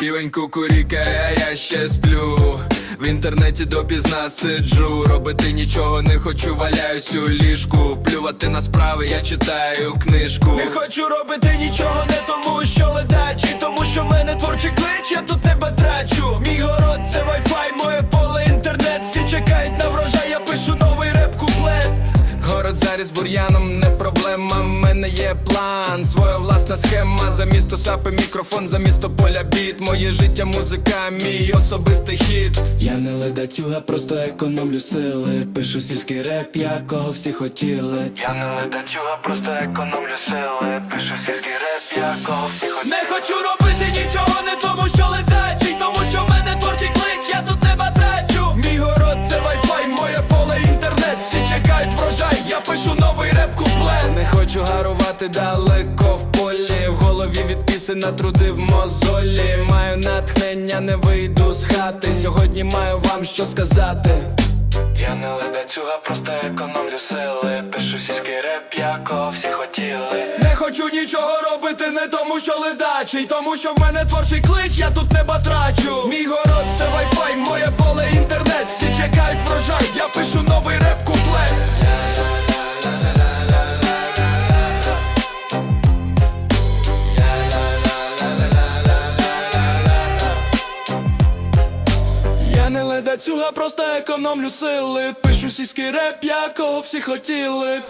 Півень кукурікає, я ще сплю. В інтернеті допізна сиджу. Робити нічого не хочу, валяюсь у ліжку. Плювати на справи, я читаю книжку. Не хочу робити нічого, не тому, що ледачі, тому що в мене творчий клич, я тут тебе трачу. Мій город це вайфай, моє поле інтернет. Всі чекають на врожай, я пишу новий реп куплет. Город заріс бур'яном, не проблема. В мене є план, своя власна схема. За місто сапи, мікрофон, за місто поля біт. Моє життя, музика, мій особистий хід. Я не ледацюга, просто економлю сили. Пишу сільський реп, якого всі хотіли. Я не ледацюга, просто економлю сили Пишу сільський реп, якого всі хотіли Не хочу робити нічого, не тому, що ледачий, врожай, я пишу новий реп куплет. Не хочу гарувати далеко в полі. В голові від пісень натрудив мозолі. Маю натхнення, не вийду з хати. Сьогодні маю вам що сказати. Я не ледацюга, просто економлю сили Пишу сільський реп, якого всі хотіли Не хочу нічого робити, не тому, що ледачий, тому що в мене творчий клич, я тут не батрачу. Я просто економлю сили. Пишу сільський реп, якого всі хотіли.